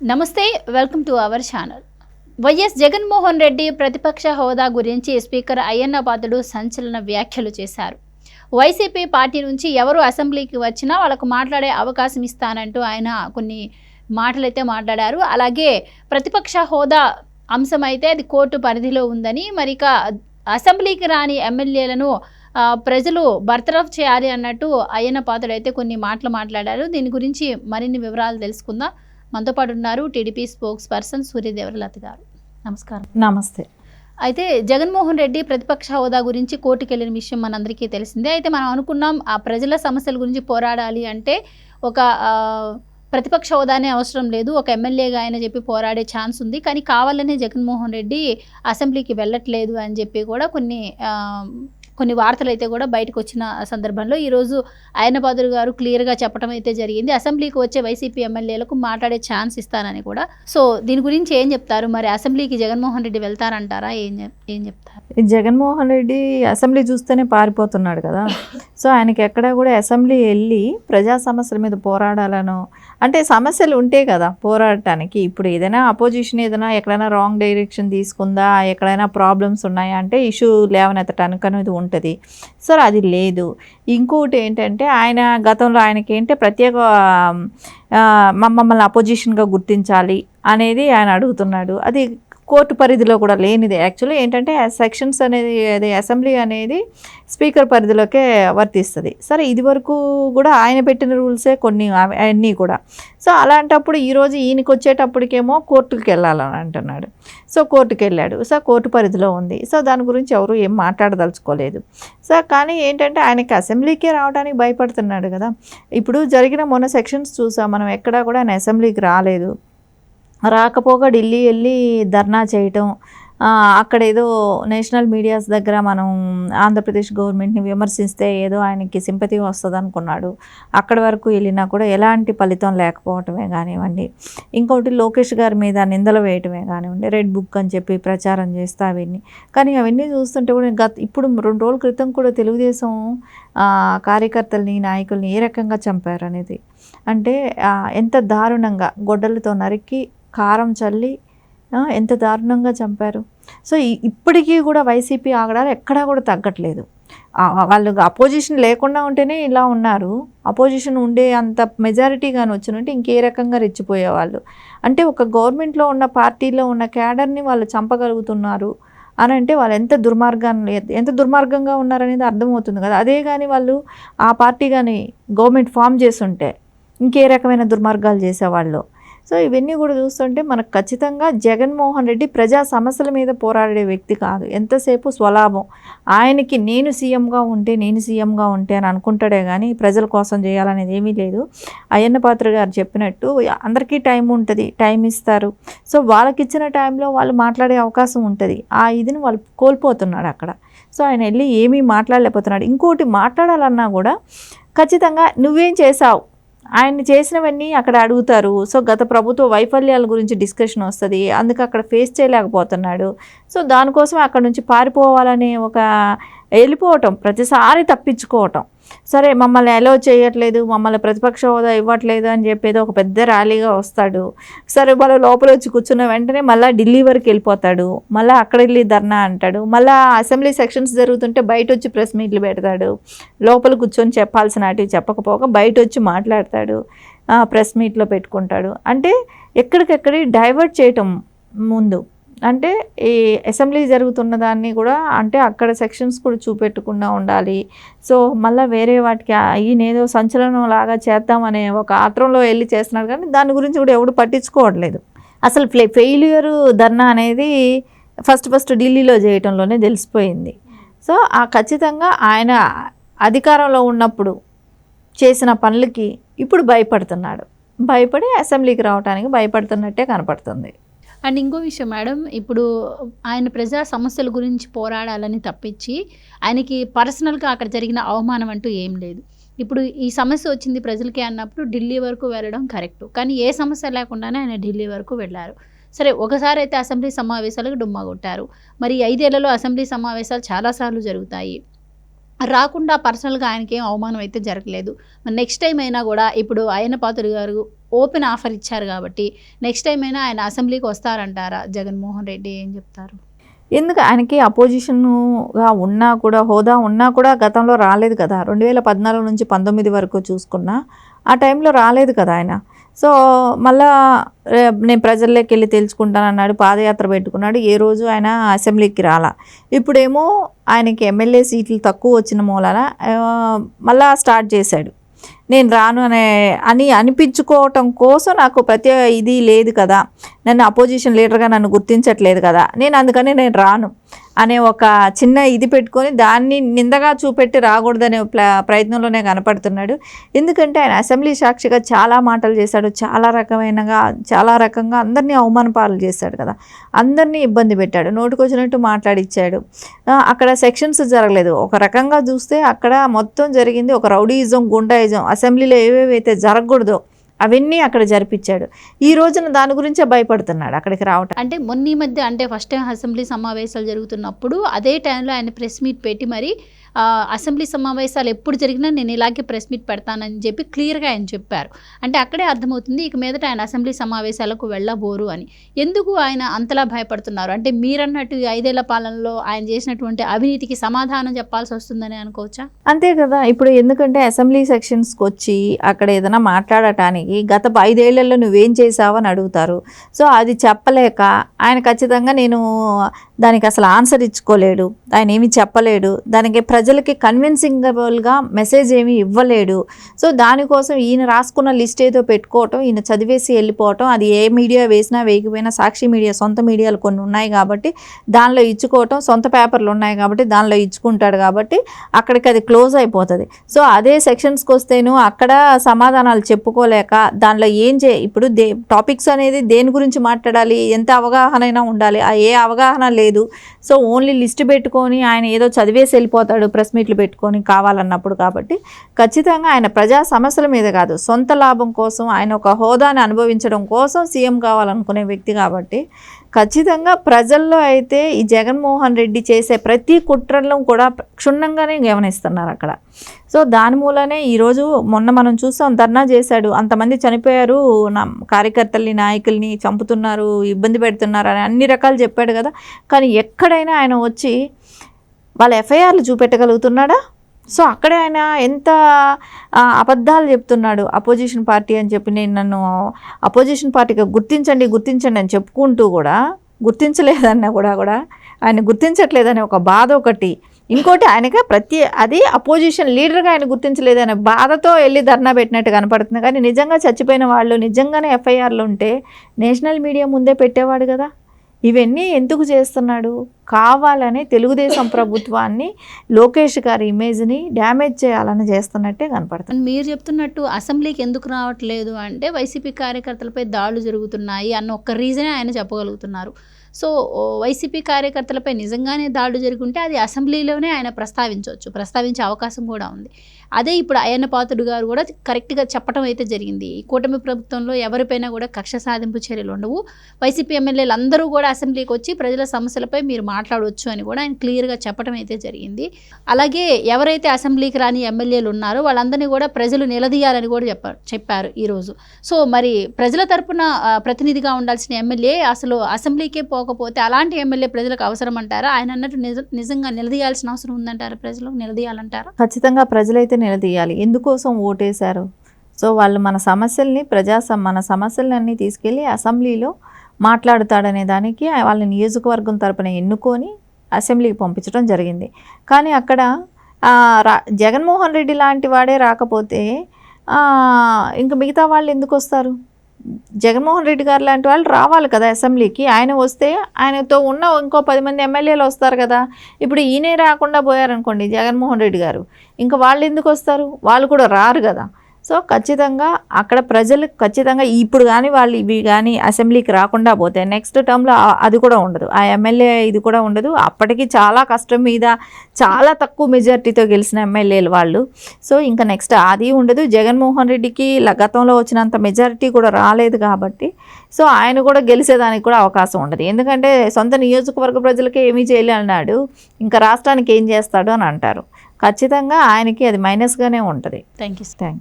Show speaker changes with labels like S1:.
S1: నమస్తే welcome to our channel. YS Jaganmohan Reddy ప్రతిపక్ష హోదా గురించి స్పీకర్ అయ్యన్నపాతుడు సంచలన వ్యాఖ్యలు చేశారు. వైసీపీ పార్టీ నుంచి ఎవరు అసెంబ్లీకి వచ్చినా వాళ్ళకు మాట్లాడే అవకాశం ఇస్తానంటూ ఆయన కొన్ని మాటలైతే మాట్లాడారు. అలాగే ప్రతిపక్ష హోదా అంశం అయితే అది కోర్టు పరిధిలో ఉందని మరి ఇక అసెంబ్లీకి రాని ఎమ్మెల్యేలను ప్రజలు బర్తరఫ్ చేయాలి అన్నట్టు అయ్యన్న పాత్రుడు అయితే కొన్ని మాటలు మాట్లాడారు. దీని గురించి మరిన్ని వివరాలు తెలుసుకుందాం. మనతో పాటు ఉన్నారు టీడీపీ స్పోక్స్ పర్సన్ సూర్యదేవరలత గారు. నమస్కారం.
S2: నమస్తే.
S1: అయితే జగన్మోహన్ రెడ్డి ప్రతిపక్ష హోదా గురించి కోర్టుకు వెళ్ళిన విషయం మనందరికీ తెలిసిందే. అయితే మనం అనుకున్నాం ఆ ప్రజల సమస్యల గురించి పోరాడాలి అంటే ఒక ప్రతిపక్ష హోదానే అవసరం లేదు. ఒక ఎమ్మెల్యేగా ఆయన చెప్పి పోరాడే ఛాన్స్ ఉంది. కానీ కావాలనే జగన్మోహన్ రెడ్డి అసెంబ్లీకి వెళ్ళట్లేదు అని చెప్పి కూడా కొన్ని కొన్ని వార్తలు అయితే కూడా బయటకు వచ్చిన సందర్భంలో ఈరోజు అయ్యన్నపాదురు గారు క్లియర్గా చెప్పడం అయితే జరిగింది. అసెంబ్లీకి వచ్చే వైసీపీ ఎమ్మెల్యేలకు మాట్లాడే ఛాన్స్ ఇస్తానని కూడా. సో దీని గురించి ఏం చెప్తారు? మరి అసెంబ్లీకి జగన్మోహన్ రెడ్డి వెళ్తారంటారా ఏం ఏం చెప్తారు?
S2: జగన్మోహన్ రెడ్డి అసెంబ్లీ చూస్తేనే పారిపోతున్నాడు కదా. సో ఆయనకి ఎక్కడా కూడా అసెంబ్లీ వెళ్ళి ప్రజా సమస్యల మీద పోరాడాలనో అంటే సమస్యలు ఉంటే కదా పోరాడటానికి. ఇప్పుడు ఏదైనా అపోజిషన్ ఏదైనా ఎక్కడైనా రాంగ్ డైరెక్షన్ తీసుకుందా ఎక్కడైనా ప్రాబ్లమ్స్ ఉన్నాయా అంటే ఇష్యూ లేవనెత్తటానికి అనేది ఉంటుంది. సార్ అది లేదు. ఇంకోటి ఏంటంటే ఆయన గతంలో ఆయనకి ఏంటంటే ప్రత్యేక మమ్మల్ని అపోజిషన్గా గుర్తించాలి అనేది ఆయన అడుగుతున్నాడు. అది కోర్టు పరిధిలో కూడా లేనిది. యాక్చువల్లీ ఏంటంటే సెక్షన్స్ అనేది అది అసెంబ్లీ అనేది స్పీకర్ పరిధిలోకే వర్తిస్తుంది. సరే ఇది వరకు కూడా ఆయన పెట్టిన రూల్సే కొన్ని అన్నీ కూడా. సో అలాంటప్పుడు ఈరోజు ఈయనకి వచ్చేటప్పటికేమో కోర్టుకి వెళ్ళాలని అంటున్నాడు. సో కోర్టుకి వెళ్ళాడు. సో కోర్టు పరిధిలో ఉంది. సో దాని గురించి ఎవరు ఏం మాట్లాడదలుచుకోలేదు. సో కానీ ఏంటంటే ఆయనకి అసెంబ్లీకే రావడానికి భయపడుతున్నాడు కదా. ఇప్పుడు జరిగిన మొన్న సెక్షన్స్ చూసాం. మనం ఎక్కడా కూడా ఆయన అసెంబ్లీకి రాలేదు. రాకపోగా ఢిల్లీ వెళ్ళి ధర్నా చేయటం అక్కడ ఏదో నేషనల్ మీడియాస్ దగ్గర మనం ఆంధ్రప్రదేశ్ గవర్నమెంట్ని విమర్శిస్తే ఏదో ఆయనకి సింపతి వస్తుంది అనుకున్నాడు అక్కడి వరకు వెళ్ళినా కూడా ఎలాంటి ఫలితం లేకపోవటమే కానివ్వండి. ఇంకోటి లోకేష్ గారి మీద నిందలు వేయటమే కానివ్వండి. రెడ్ బుక్ అని చెప్పి ప్రచారం చేస్తే అవన్నీ. కానీ అవన్నీ చూస్తుంటే కూడా గత ఇప్పుడు రెండు రోజుల క్రితం కూడా తెలుగుదేశం కార్యకర్తల్ని నాయకుల్ని ఏ రకంగా చంపారు అనేది అంటే ఎంత దారుణంగా గొడ్డలతో నరికి కారం చల్లి ఎంత దారుణంగా చంపారు. సో ఇప్పటికీ కూడా వైసీపీ ఆగడాలు ఎక్కడా కూడా తగ్గట్లేదు. వాళ్ళు అపోజిషన్ లేకుండా ఉంటేనే ఇలా ఉన్నారు. అపోజిషన్ ఉండే అంత మెజారిటీ కానీ వచ్చినుంటే ఇంకే రకంగా రెచ్చిపోయేవాళ్ళు. అంటే ఒక గవర్నమెంట్లో ఉన్న పార్టీలో ఉన్న క్యాడర్ని వాళ్ళు చంపగలుగుతున్నారు అని అంటే వాళ్ళు ఎంత దుర్మార్గాన్ని ఎంత దుర్మార్గంగా ఉన్నారనేది అర్థమవుతుంది కదా. అదే కానీ వాళ్ళు ఆ పార్టీ కానీ గవర్నమెంట్ ఫామ్ చేస్తుంటే ఇంకే రకమైన దుర్మార్గాలు చేసేవాళ్ళు. సో ఇవన్నీ కూడా చూస్తుంటే మనకు ఖచ్చితంగా జగన్మోహన్ రెడ్డి ప్రజా సమస్యల మీద పోరాడే వ్యక్తి కాదు. ఎంతసేపు స్వలాభం? ఆయనకి నేను సీఎంగా ఉంటే నేను సీఎంగా ఉంటే అని అనుకుంటాడే కానీ ప్రజల కోసం చేయాలనేది ఏమీ లేదు. అయ్యన్న పాత్ర గారు చెప్పినట్టు అందరికీ టైం ఉంటుంది టైం ఇస్తారు. సో వాళ్ళకి ఇచ్చిన టైంలో వాళ్ళు మాట్లాడే అవకాశం ఉంటుంది. ఆ ఇదిని వాళ్ళు కోల్పోతున్నాడు అక్కడ. సో ఆయన వెళ్ళి ఏమీ మాట్లాడలేకపోతున్నాడు. ఇంకోటి మాట్లాడాలన్నా కూడా ఖచ్చితంగా నువ్వేం చేసావు ఆయన చేసినవన్నీ అక్కడ అడుగుతారు. సో గత ప్రభుత్వ వైఫల్యాల గురించి డిస్కషన్ వస్తుంది. అందుకు అక్కడ ఫేస్ చేయలేకపోతున్నాడు. సో దానికోసం అక్కడ నుంచి పారిపోవాలనే ఒక వెళ్ళిపోవటం ప్రతిసారి తప్పించుకోవటం. సరే మమ్మల్ని అలో చేయట్లేదు మమ్మల్ని ప్రతిపక్ష హోదా ఇవ్వట్లేదు అని చెప్పేది ఒక పెద్ద ర్యాలీగా వస్తాడు. సరే వాళ్ళు లోపల వచ్చి కూర్చున్న వెంటనే మళ్ళీ ఢిల్లీ వరకు వెళ్ళిపోతాడు. మళ్ళీ అక్కడ వెళ్ళి ధర్నా అంటాడు. మళ్ళీ అసెంబ్లీ సెక్షన్స్ జరుగుతుంటే బయట వచ్చి ప్రెస్ మీట్లు పెడతాడు. లోపల కూర్చొని చెప్పాల్సిన వాటివి చెప్పకపోగా బయట వచ్చి మాట్లాడతాడు. ప్రెస్ మీట్లో పెట్టుకుంటాడు. అంటే ఎక్కడికెక్కడి డైవర్ట్ చేయటం ముందు అంటే ఈ అసెంబ్లీ జరుగుతున్న దాన్ని కూడా అంటే అక్కడ సెక్షన్స్ కూడా చూపెట్టకుండా ఉండాలి. సో మళ్ళీ వేరే వాటికి ఈయనేదో సంచలనం లాగా చేద్దామనే ఒక ఆత్రంలో వెళ్ళి చేస్తున్నాడు కానీ దాని గురించి కూడా ఎవడు పట్టించుకోవట్లేదు. అసలు ఫ్లే ఫెయిల్యూర్ ధర్నా అనేది ఫస్ట్ ఫస్ట్ ఢిల్లీలో చేయటంలోనే తెలిసిపోయింది. సో ఆ ఖచ్చితంగా ఆయన అధికారంలో ఉన్నప్పుడు చేసిన పనులకి ఇప్పుడు భయపడుతున్నాడు. భయపడి అసెంబ్లీకి రావడానికి భయపడుతున్నట్టే కనపడుతుంది.
S1: అండ్ ఇంకో విషయం మేడం ఇప్పుడు ఆయన ప్రజా సమస్యల గురించి పోరాడాలని తప్పించి ఆయనకి పర్సనల్గా అక్కడ జరిగిన అవమానం అంటూ ఏం లేదు. ఇప్పుడు ఈ సమస్య వచ్చింది ప్రజలకి అన్నప్పుడు ఢిల్లీ వరకు వెళ్ళడం కరెక్ట్. కానీ ఏ సమస్య లేకుండానే ఆయన ఢిల్లీ వరకు వెళ్ళారు. సరే ఒకసారి అయితే అసెంబ్లీ సమావేశాలకు డుమ్మా కొట్టారు. మరి ఐదేళ్ళలో అసెంబ్లీ సమావేశాలు చాలాసార్లు జరుగుతాయి. రాకుండా పర్సనల్గా ఆయనకి ఏం అవమానం అయితే జరగలేదు. మరి నెక్స్ట్ టైం అయినా కూడా ఇప్పుడు అయ్యన పాత్రుడు గారు ఓపెన్ ఆఫర్ ఇచ్చారు కాబట్టి నెక్స్ట్ టైం అయినా ఆయన అసెంబ్లీకి వస్తారంటారా? జగన్మోహన్ రెడ్డి ఏం చెప్తారు?
S2: ఎందుకు? ఆయనకి అపోజిషన్గా ఉన్నా కూడా హోదా ఉన్నా కూడా గతంలో రాలేదు కదా. రెండు వేల పద్నాలుగు నుంచి పంతొమ్మిది వరకు చూసుకున్నా ఆ టైంలో రాలేదు కదా ఆయన. సో మళ్ళా నేను ప్రజల్లోకి వెళ్ళి తెలుసుకుంటాను అన్నాడు పాదయాత్ర పెట్టుకున్నాడు ఏ రోజు ఆయన అసెంబ్లీకి రాలా. ఇప్పుడేమో ఆయనకి ఎమ్మెల్యే సీట్లు తక్కువ వచ్చిన మూలాన మళ్ళా స్టార్ట్ చేశాడు. నేను రాను అనే అని అనిపించుకోవటం కోసం నాకు ప్రతి ఇది లేదు కదా. నన్ను అపోజిషన్ లీడర్గా నన్ను గుర్తించట్లేదు కదా. నేను అందుకని నేను రాను. అనే ఒక చిన్న ఇది పెట్టుకొని దాన్ని నిందగా చూపెట్టి రాకూడదనే ప్ల- ప్రయత్నంలోనే కనపడుతున్నాడు. ఎందుకంటే ఆయన అసెంబ్లీ సాక్షిగా చాలా మాటలు చేశాడు. చాలా రకమైనగా చాలా రకంగా అందరినీ అవమానపాలు చేశాడు కదా. అందరినీ ఇబ్బంది పెట్టాడు. నోటికొచ్చినట్టు మాట్లాడిచ్చాడు. అక్కడ సెక్షన్స్ జరగలేదు. ఒక రకంగా చూస్తే అక్కడ మొత్తం జరిగింది ఒక రౌడీయిజం గుండాయిజం అసెంబ్లీలో ఏవేవైతే జరగకూడదో అవన్నీ అక్కడ జరిపించాడు. ఈ రోజున దాని గురించే భయపడుతున్నాడు అక్కడికి రావటం.
S1: అంటే మొన్న ఈ మధ్య అంటే ఫస్ట్ టైం అసెంబ్లీ సమావేశాలు జరుగుతున్నప్పుడు అదే టైంలో ఆయన ప్రెస్ మీట్ పెట్టి మరి అసెంబ్లీ సమావేశాలు ఎప్పుడు జరిగినా నేను ఇలాగే ప్రెస్ మీట్ పెడతానని చెప్పి క్లియర్గా ఆయన చెప్పారు. అంటే అక్కడే అర్థమవుతుంది ఇక మీదట ఆయన అసెంబ్లీ సమావేశాలకు వెళ్ళబోరు అని. ఎందుకు ఆయన అంతలా భయపడుతున్నారు? అంటే మీరన్నట్టు ఐదేళ్ళ పాలనలో ఆయన చేసినటువంటి అవినీతికి సమాధానం చెప్పాల్సి వస్తుందని అనుకోవచ్చా?
S2: అంతే కదా. ఇప్పుడు ఎందుకంటే అసెంబ్లీ సెక్షన్స్కి వచ్చి అక్కడ ఏదైనా మాట్లాడటానికి గత ఐదేళ్ళలో నువ్వేం చేసావు అని అడుగుతారు. సో అది చెప్పలేక ఆయన ఖచ్చితంగా నేను దానికి అసలు ఆన్సర్ ఇచ్చుకోలేడు. ఆయన ఏమీ చెప్పలేడు. దానికి ప్రజ ప్రజలకి కన్విన్సింగబుల్గా మెసేజ్ ఏమీ ఇవ్వలేడు. సో దానికోసం ఈయన రాసుకున్న లిస్ట్ ఏదో పెట్టుకోవటం ఈయన చదివేసి వెళ్ళిపోవటం అది ఏ మీడియా వేసినా వేయకపోయినా సాక్షి మీడియా సొంత మీడియాలు కొన్ని ఉన్నాయి కాబట్టి దానిలో ఇచ్చుకోవటం సొంత పేపర్లు ఉన్నాయి కాబట్టి దానిలో ఇచ్చుకుంటాడు కాబట్టి అక్కడికి అది క్లోజ్ అయిపోతుంది. సో అదే సెక్షన్స్కి వస్తేను అక్కడ సమాధానాలు చెప్పుకోలేక దానిలో ఏం చే ఇప్పుడు దే టాపిక్స్ అనేది దేని గురించి మాట్లాడాలి ఎంత అవగాహన అయినా ఉండాలి ఆ ఏ అవగాహన లేదు సో ఓన్లీ లిస్ట్ పెట్టుకొని ఆయన ఏదో చదివేసి వెళ్ళిపోతాడు ప్రెస్ మీట్లు పెట్టుకొని కావాలన్నప్పుడు కాబట్టి ఖచ్చితంగా ఆయన ప్రజా సమస్యల మీద కాదు సొంత లాభం కోసం ఆయన ఒక హోదాని అనుభవించడం కోసం సీఎం కావాలనుకునే వ్యక్తి కాబట్టి ఖచ్చితంగా ప్రజల్లో అయితే ఈ జగన్మోహన్ రెడ్డి చేసే ప్రతి కుట్రలను కూడా క్షుణ్ణంగానే గమనిస్తున్నారు అక్కడ. సో దాని మూలనే ఈరోజు మొన్న మనం చూసాం ధర్నా చేశాడు. అంతమంది చనిపోయారు నా కార్యకర్తల్ని నాయకుల్ని చంపుతున్నారు ఇబ్బంది పెడుతున్నారు అని అన్ని రకాలు చెప్పాడు కదా. కానీ ఎక్కడైనా ఆయన వచ్చి వాళ్ళ ఎఫ్ఐఆర్లు చూపెట్టగలుగుతున్నాడా? సో అక్కడే ఆయన ఎంత అబద్ధాలు చెప్తున్నాడు. అపోజిషన్ పార్టీ అని చెప్పి నేను నన్ను అపోజిషన్ పార్టీగా గుర్తించండి గుర్తించండి అని చెప్పుకుంటూ కూడా గుర్తించలేదన్న కూడా కూడా ఆయన గుర్తించట్లేదనే ఒక బాధ ఒకటి ఇంకోటి ఆయనగా ప్రతి అది అపోజిషన్ లీడర్గా ఆయన గుర్తించలేదనే బాధతో వెళ్ళి ధర్నా పెట్టినట్టు కనపడుతుంది. కానీ నిజంగా చచ్చిపోయిన వాళ్ళు నిజంగానే ఎఫ్ఐఆర్లు ఉంటే నేషనల్ మీడియా ముందే పెట్టేవాడు కదా. ఇవన్నీ ఎందుకు చేస్తున్నాడు? కావాలనే తెలుగుదేశం ప్రభుత్వాన్ని లోకేష్ గారి ఇమేజ్ని డ్యామేజ్ చేయాలని చేస్తున్నట్టే కనపడుతుంది.
S1: మీరు చెప్తున్నట్టు అసెంబ్లీకి ఎందుకు రావట్లేదు అంటే వైసీపీ కార్యకర్తలపై దాడులు జరుగుతున్నాయి అన్న ఒక్క రీజనే ఆయన చెప్పగలుగుతున్నారు. సో వైసీపీ కార్యకర్తలపై నిజంగానే దాడులు జరుగుంటే అది అసెంబ్లీలోనే ఆయన ప్రస్తావించవచ్చు ప్రస్తావించే అవకాశం కూడా ఉంది. అదే ఇప్పుడు అయ్యన్న పాత్రుడు గారు కూడా కరెక్ట్గా చెప్పడం అయితే జరిగింది. ఈ కూటమి ప్రభుత్వంలో ఎవరిపైనా కూడా కక్ష సాధింపు చర్యలు ఉండవు. వైసీపీ ఎమ్మెల్యేలు అందరూ కూడా అసెంబ్లీకి వచ్చి ప్రజల సమస్యలపై మీరు మాట్లాడవచ్చు అని కూడా ఆయన క్లియర్గా చెప్పడం అయితే జరిగింది. అలాగే ఎవరైతే అసెంబ్లీకి రాని ఎమ్మెల్యేలు ఉన్నారో వాళ్ళందరినీ కూడా ప్రజలు నిలదీయాలని కూడా చెప్పారు చెప్పారు ఈరోజు. సో మరి ప్రజల తరపున ప్రతినిధిగా ఉండాల్సిన ఎమ్మెల్యే అసలు అసెంబ్లీకే పో తీసుకోకపోతే అలాంటి ఎమ్మెల్యే ప్రజలకు అవసరం అంటారా ఆయన అన్నట్టు నిజ నిజంగా నిలదీయాల్సిన అవసరం ఉందంటారా ప్రజలు? నిలదీయాలంటారా?
S2: ఖచ్చితంగా ప్రజలైతే నిలదీయాలి. ఎందుకోసం ఓటేశారు? సో వాళ్ళు మన సమస్యల్ని ప్రజా మన సమస్యలన్నీ తీసుకెళ్ళి అసెంబ్లీలో మాట్లాడుతాడనే దానికి వాళ్ళ నియోజకవర్గం తరపున ఎన్నుకొని అసెంబ్లీకి పంపించడం జరిగింది. కానీ అక్కడ రా జగన్మోహన్ రెడ్డి లాంటి వాడే రాకపోతే ఇంక మిగతా వాళ్ళు ఎందుకు వస్తారు? జగన్మోహన్ రెడ్డి గారు లాంటి వాళ్ళు రావాలి కదా అసెంబ్లీకి. ఆయన వస్తే ఆయనతో ఉన్న ఇంకో పది మంది ఎమ్మెల్యేలు వస్తారు కదా. ఇప్పుడు ఈయనే రాకుండా పోయారనుకోండి జగన్మోహన్ రెడ్డి గారు. ఇంకా వాళ్ళు ఎందుకు వస్తారు? వాళ్ళు కూడా రారు కదా. సో ఖచ్చితంగా అక్కడ ప్రజలకు ఖచ్చితంగా ఇప్పుడు కానీ వాళ్ళు ఇవి కానీ అసెంబ్లీకి రాకుండా పోతే నెక్స్ట్ టర్మ్లో అది కూడా ఉండదు. ఆ ఎమ్మెల్యే ఇది కూడా ఉండదు. అప్పటికి చాలా కష్టం మీద చాలా తక్కువ మెజారిటీతో గెలిచిన ఎమ్మెల్యేలు వాళ్ళు. సో ఇంకా నెక్స్ట్ అది ఉండదు. జగన్మోహన్ రెడ్డికి గతంలో వచ్చినంత మెజారిటీ కూడా రాలేదు కాబట్టి సో ఆయన కూడా గెలిచేదానికి కూడా అవకాశం ఉండదు. ఎందుకంటే సొంత నియోజకవర్గ ప్రజలకే ఏమీ చేయలేన్నాడు ఇంకా రాష్ట్రానికి ఏం చేస్తాడు అని అంటారు. ఖచ్చితంగా ఆయనకి అది మైనస్గానే ఉంటుంది.
S1: Thank you
S2: thank